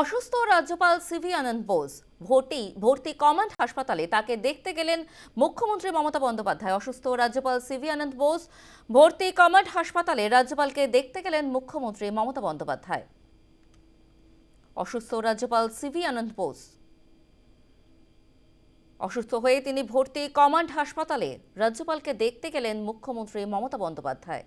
অসুস্থ রাজ্যপাল সিভি আনন্দ বোস ভর্তি ভর্তি কমান্ড হাসপাতালে তাকে দেখতে গেলেন মুখ্যমন্ত্রী মমতা বন্দ্যোপাধ্যায়। অসুস্থ রাজ্যপাল সিভি আনন্দ বোস ভর্তি কমান্ড হাসপাতালে রাজ্যপালকে দেখতে গেলেন মুখ্যমন্ত্রী মমতা বন্দ্যোপাধ্যায়। অসুস্থ রাজ্যপাল সিভি আনন্দ বোস অসুস্থ হয়ে তিনি ভর্তি কমান্ড হাসপাতালে রাজ্যপালকে দেখতে গেলেন মুখ্যমন্ত্রী মমতা বন্দ্যোপাধ্যায়।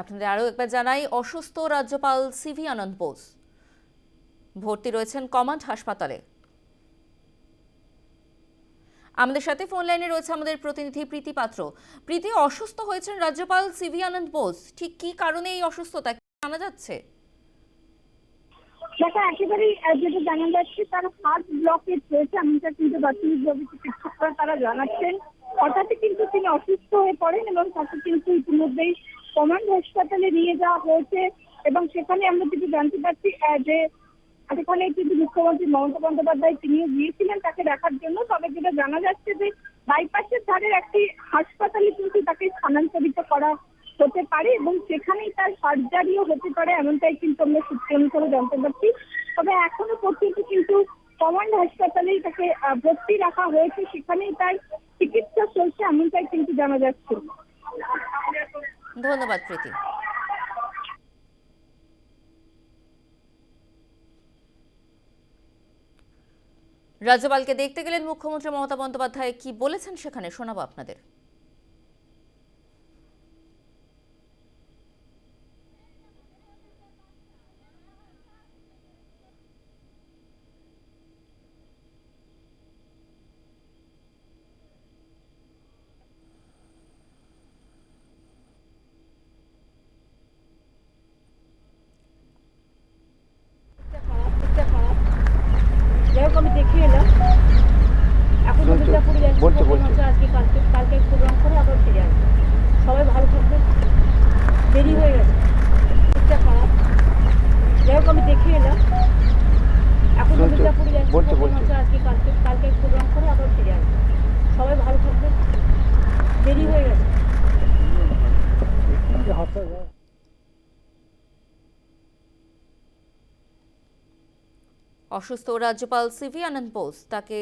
আপনাদের আরও একবার জানাই, অসুস্থ রাজ্যপাল সিভি আনন্দ বোস। ভর্তি রয়েছেন কমান্ড হাসপাতালে। আমাদের সাথে ফোন লাইনে রয়েছে আমাদের প্রতিনিধি প্রীতি পাত্র। প্রীতি, অসুস্থ হয়েছেন রাজ্যপাল সিভি আনন্দ বোস। ঠিক কি কারণে এই অসুস্থতা জানা যাচ্ছে? দেখো, একেবারেই যেটা জানা যাচ্ছে, তার হার্ট ব্লকেজ এমনটা কিন্তু প্রাথমিকভাবে চিকিৎসকরা তারা জানাচ্ছেন। হঠাৎই কিন্তু তিনি অসুস্থ হয়ে পড়েন এবং তাকে কিন্তু ইতিমধ্যেই কমান্ড হাসপাতালে নিয়ে যাওয়া হয়েছে এবং সেখানে আমরা যেটা জানতে পারছি যে সেখানে কিন্তু মুখ্যমন্ত্রী মমতা বন্দ্যোপাধ্যায় তিনিও গিয়েছিলেন তাকে দেখার জন্য। তবে যেটা জানা যাচ্ছে যে বাইপাসের ধারের একটি হাসপাতালে কিন্তু তাকে স্থানান্তরিত করা হতে পারে এবং সেখানেই তার সার্জারিও হতে পারে এমনটাই কিন্তু আমরা সূত্র অনুসারে জানতে পারছি। তবে এখনও পর্যন্ত কিন্তু কমান্ড হাসপাতালেই তাকে ভর্তি রাখা হয়েছে। সেখানেই তার চিকিৎসা চলছে এমনটাই কিন্তু জানা যাচ্ছে। ধন্যবাদ প্রীতি। রাজ্যপালকে দেখতে গেলেন মুখ্যমন্ত্রী মমতা বন্দ্যোপাধ্যায়। কি বলেছেন সেখানে? শোনাবো আপনাদের। যাই আমি দেখে এলাম। এখন দুর্গাপুরে যাচ্ছি। আছে আজকে কালকে কালকে প্রোগ্রাম করে আবার ফিরে আসব। সবাই ভালো থাকবে। দেরি হয়ে গেছে। শরীরটা খারাপ। যাই হোক আমি দেখে এলাম। এখন দুর্গাপুরে যাচ্ছি। আছে আজকে কালকে কালকে প্রোগ্রাম করে আবার ফিরে আসব। সবাই ভালো থাকবে। দেরি হয়ে গেছে। অসুস্থ রাজ্যপাল সিভি আনন্দ বোস তাকে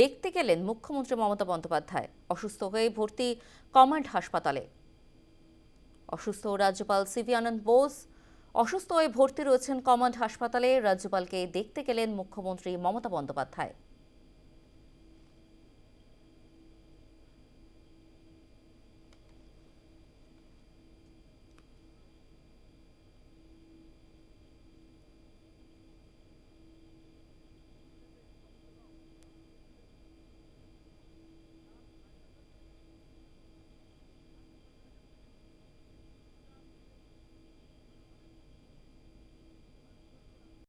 দেখতে গেলেন মুখ্যমন্ত্রী মমতা বন্দ্যোপাধ্যায়। অসুস্থ হয়ে ভর্তি কমান্ড হাসপাতালে। অসুস্থ রাজ্যপাল সিভি আনন্দ বোস অসুস্থ হয়ে ভর্তি রয়েছেন কমান্ড হাসপাতালে। রাজ্যপালকে দেখতে গেলেন মুখ্যমন্ত্রী মমতা বন্দ্যোপাধ্যায়।